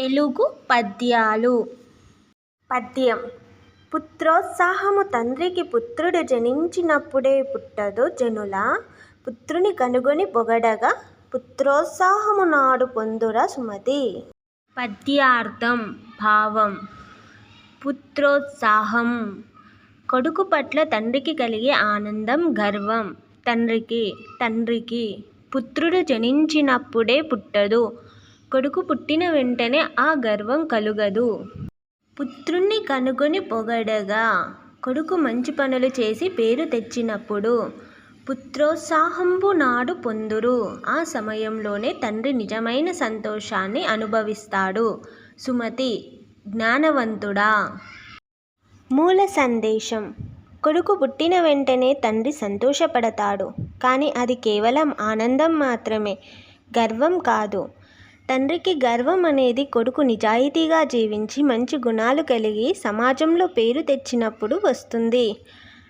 తెలుగు పద్యాలు. పద్యం. పుత్రోత్సాహము తండ్రికి పుత్రుడు జనించినప్పుడే పుట్టదు జనుల. పుత్రుని కనుగొని పొగడగా పుత్రోత్సాహము నాడు పొందుర సుమతి. పద్యార్థం. భావం. పుత్రోత్సాహం. కొడుకు పట్ల తండ్రికి కలిగే ఆనందం గర్వం. తండ్రికి తండ్రికి పుత్రుడు జనించినప్పుడే పుట్టదు. కొడుకు పుట్టిన వెంటనే ఆ గర్వం కలుగదు. పుత్రుణ్ణి కనుగొని పొగడగా కొడుకు మంచి పనులు చేసి పేరు తెచ్చినప్పుడు పుత్రోత్సాహంబు నాడు పొందురు. ఆ సమయంలోనే తండ్రి నిజమైన సంతోషాన్ని అనుభవిస్తాడు. సుమతి జ్ఞానవంతుడా? మూల సందేశం. కొడుకు పుట్టిన వెంటనే తండ్రి సంతోషపడతాడు. కానీ అది కేవలం ఆనందం మాత్రమే గర్వం కాదు. తండ్రికి గర్వం అనేది కొడుకు నిజాయితీగా జీవించి మంచి గుణాలు కలిగి సమాజంలో పేరు తెచ్చినప్పుడు వస్తుంది.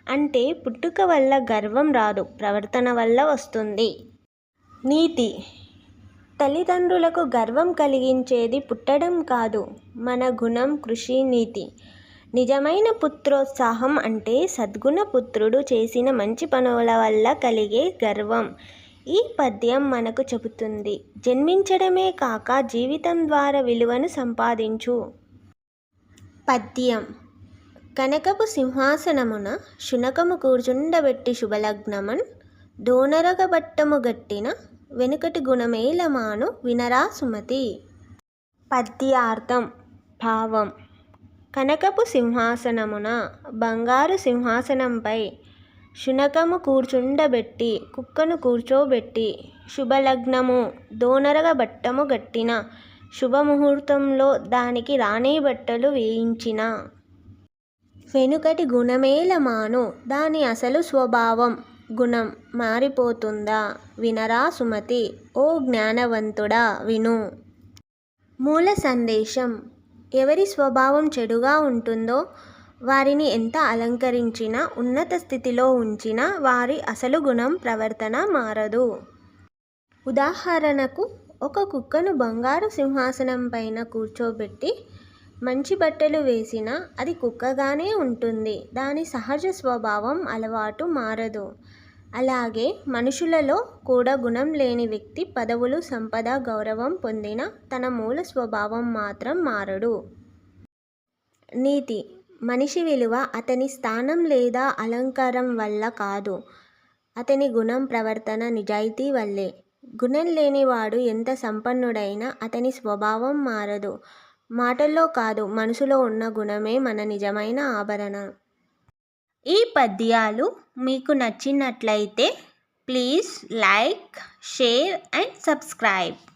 అంటే పుట్టుక వల్ల గర్వం రాదు ప్రవర్తన వల్ల వస్తుంది. నీతి. తల్లిదండ్రులకు గర్వం కలిగించేది పుట్టడం కాదు మన గుణం కృషి నీతి. నిజమైన పుత్రోత్సాహం అంటే సద్గుణ పుత్రుడు చేసిన మంచి పనుల వల్ల కలిగే గర్వం. ఈ పద్యం మనకు చెబుతుంది. జన్మించడమే కాక జీవితం ద్వారా విలువను సంపాదించు. పద్యం. కనకపు సింహాసనమున శునకము కూర్చుండబెట్టి శుభలగ్నమన్ దోనరగ బట్టము గట్టిన వెనుకటి గుణమేలమాను వినరా సుమతి. పద్యార్థం. భావం. కనకపు సింహాసనమున బంగారు సింహాసనంపై శునకము కూర్చుండబెట్టి కుక్కను కూర్చోబెట్టి శుభలగ్నము దోనరగ బట్టము గట్టిన శుభముహూర్తంలో దానికి రాణి బట్టలు వేయించిన. వెనుకటి గుణమేలమాను దాని అసలు స్వభావం గుణం మారిపోతుందా? వినరా సుమతి ఓ జ్ఞానవంతుడా విను. మూల సందేశం ఎవరి స్వభావం చెడుగా ఉంటుందో వారిని ఎంత అలంకరించినా ఉన్నత స్థితిలో ఉంచినా వారి అసలు గుణం ప్రవర్తన మారదు. ఉదాహరణకు ఒక కుక్కను బంగారు సింహాసనం పైన కూర్చోబెట్టి మంచి బట్టలు వేసినా అది కుక్కగానే ఉంటుంది. దాని సహజ స్వభావం అలవాటు మారదు. అలాగే మనుషులలో కూడా గుణం లేని వ్యక్తి పదవులు సంపద గౌరవం పొందిన తన మూల స్వభావం మాత్రం మారడు. నీతి మనిషి విలువ అతని స్థానం లేదా అలంకారం వల్ల కాదు. అతని గుణం ప్రవర్తన నిజాయితీ వల్లే. గుణం లేనివాడు ఎంత సంపన్నుడైనా అతని స్వభావం మారదు. మాటల్లో కాదు మనసులో ఉన్న గుణమే మన నిజమైన ఆభరణ. ఈ పద్యాలు మీకు నచ్చినట్లయితే please like share and subscribe.